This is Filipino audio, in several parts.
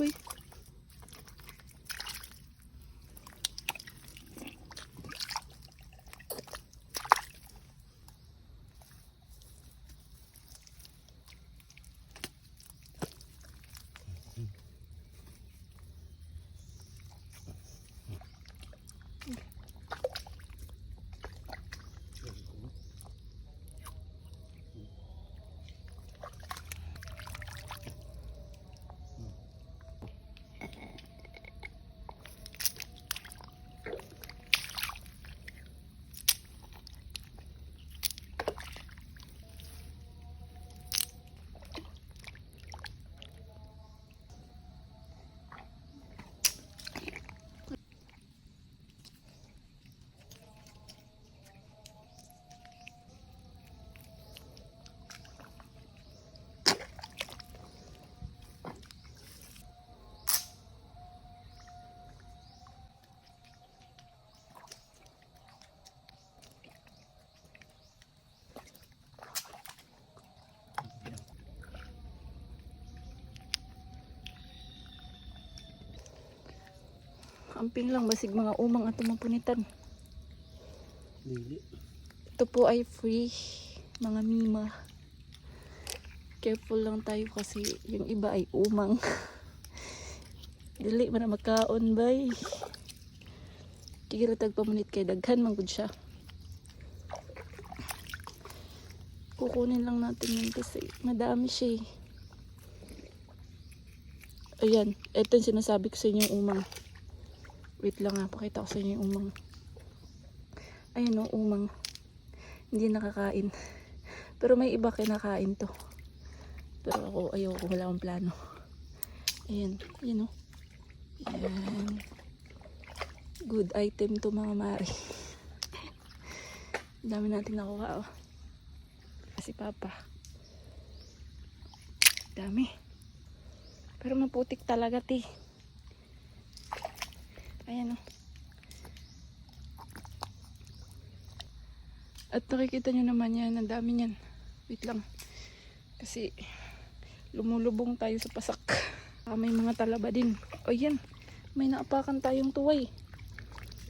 week. Amping lang, basig mga umang at mapunitan. Dili. Ito po ay free, mga mima. Careful lang tayo kasi yung iba ay umang. Dili man na magkaon bay. Kira tagpamunit kay daghan man gud siya. Kukunin lang natin yun kasi madami siya eh. Ayan, ito yung sinasabi ko sa inyo yung umang. Wait lang ha, pakita ko sa inyo yung umang. Ayan o, umang. Hindi nakakain. Pero may iba kinakain to. Pero ako, ayoko, wala akong plano. Ayan, ayan o. Ayan. Good item to mga mari. Dami natin nakuha oh. Si Papa. Dami. Pero maputik talaga ti. Ayan oh. At nakikita nyo naman yan, ang dami niyan. Wait lang. Kasi lumulubong tayo sa pasak. Ah, may mga talaba din. O yan, may naapakan tayong tuway.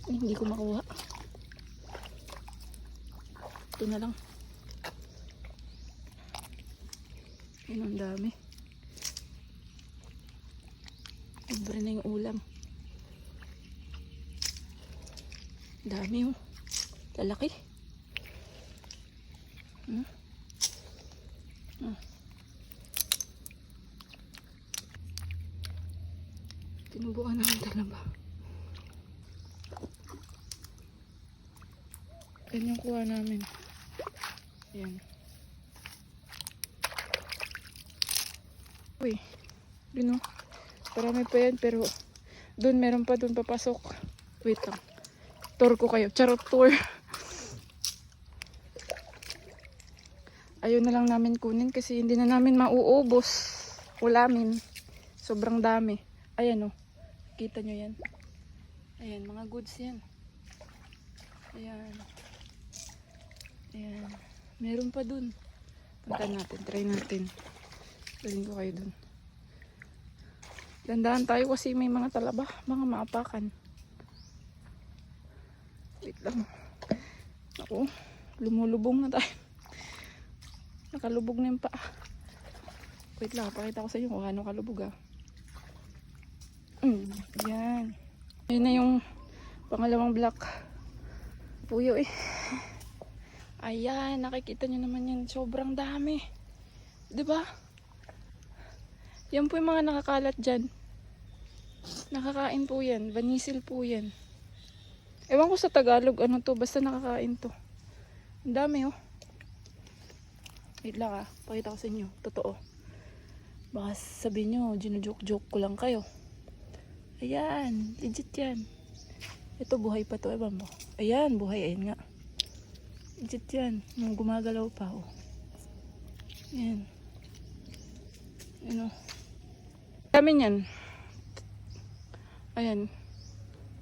Ay, hindi ko makuha. Ito na lang. Yun ang dami. Libre na yung ulam. Dami oh. Lalaki. Hmm? Hmm. Tinubuan namin talaba. Yan yung kuha namin. Yan. Uy. Yun o. Parami pa yan pero doon meron pa doon papasok. Wait lang. Tour ko kayo. Charot tour. Ayaw na lang namin kunin kasi hindi na namin mauubos. Ulamin. Sobrang dami. Ayan o. Kita nyo yan. Ayan, mga goods yan. Ayan. Ayan. Meron pa dun. Punta natin. Try natin. Daling ko kayo dun. Dandahan tayo kasi may mga talaba. Mga maapakan. Lang. Ako. Lumulubong na tayo. Nakalubog na yung paa. Wait lang. Pakita ko sa inyo kung ano kalubog ah. Mm, yan. Yun na yung pangalawang block. Puyo eh. Ayan, nakikita nyo naman yan. Sobrang dami. ba? Yan po yung mga nakakalat dyan. Nakakain po yan. Vanisil po yan. Ewan ko sa Tagalog ano to. Basta nakakain to. Ang dami oh. Wait lang ah. Pakita ko sa inyo. Totoo. Baka sabihin nyo, ginujoke-joke ko lang kayo. Ayan. Legit yan. Ito buhay pa to. Ewan mo. Ayan, buhay. Ayan nga. Legit yan. Gumagalaw pa. Oh. Ayan. Ayan oh. Dami niyan. Ayan.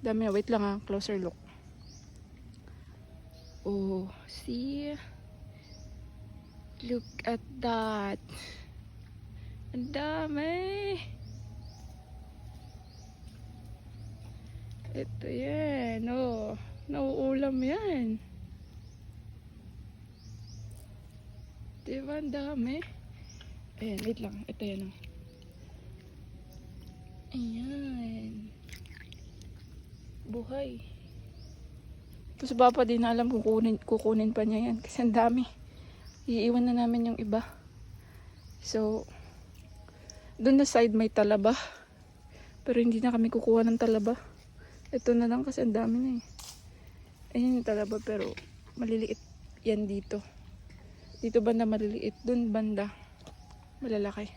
Dami na. Wait lang ha. Closer look. Oh, see? Look at that. Ang dami. Ito yan. Oh, nauulam yan. Diba ang dami? Ayan, wait lang. Ito yan oh. Ayan. Buhay. Tapos baba din na alam kukunin, kukunin pa niya yan. Kasi ang dami. Iiwan na namin yung iba. So, doon na side may talaba. Pero hindi na kami kukuha ng talaba. Ito na lang kasi ang dami na eh. Ayan yung talaba pero maliliit yan dito. Dito banda maliliit. Doon banda malalaki.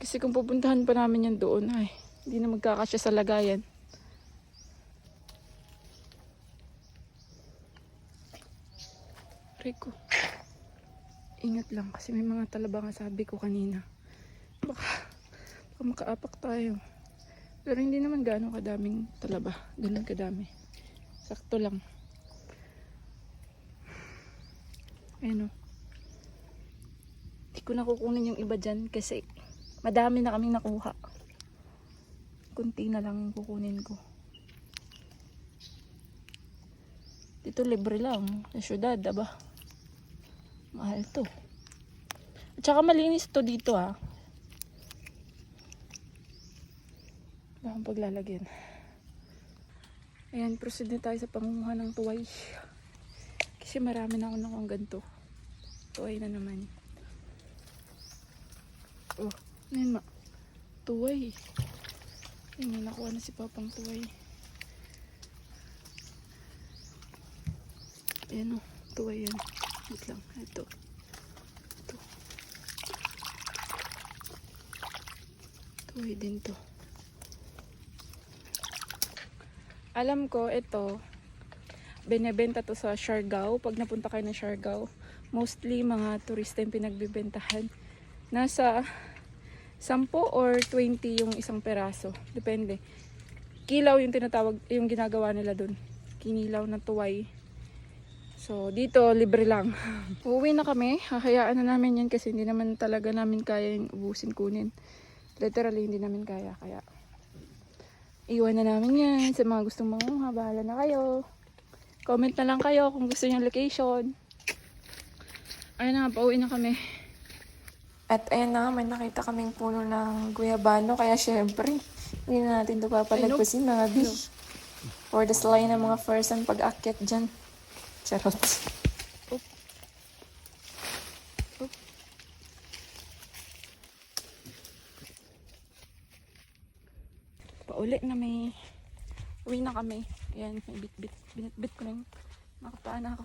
Kasi kung pupuntahan pa namin yan doon, ay, hindi na magkakasya sa lagayan. Rico. Ingat lang kasi may mga talaba nga sabi ko kanina. Baka, baka makaapak tayo. Pero hindi naman gaano kadaming talaba. Ganun kadami. Sakto lang. Ayun o. Hindi ko na kukunin yung iba dyan kasi madami na kaming nakuha. Kunti na lang yung kukunin ko. Dito libre lang. Sa syudad, aba. Mahal to. At saka malinis to dito ah. Akong paglalagyan. Ayan, proceed na tayo sa pangunguha ng tuway. Kasi marami na ako nakuha ganito. Tuway na naman. Oh, yun ma? Tuway. Ayun, may nakuha na si Papang tuway. Ayan o, tuway yan. Wait lang, ito. Ito. Tuway din to. Alam ko, ito, binebenta to sa Siargao. Pag napunta kayo ng Siargao, mostly mga turista yung pinagbibentahan. Nasa 10 or 20 yung isang peraso. Depende. Kilaw yung tinatawag, yung ginagawa nila dun. Kinilaw na tuway. So, dito, libre lang. Uuwi na kami. Hahayaan na namin yan kasi hindi naman talaga namin kaya yung ubusin kunin. Literally, hindi namin kaya. Kaya, iwan na namin yan. Sa mga gustong manguha, bahala na kayo. Comment na lang kayo kung gusto niyo location. Ayun na, pauwi na kami. At ayun na, may nakita kaming puno ng guyabano. Kaya syempre, hindi na natin ito papalagpasin mga bish. For the slay ng mga person pag-akyat dyan. Charot. Oop. Oop. Pauli na may uwi na kami. Ayan, may bit-bit. Binit-bit ko na yung nakapaan ako.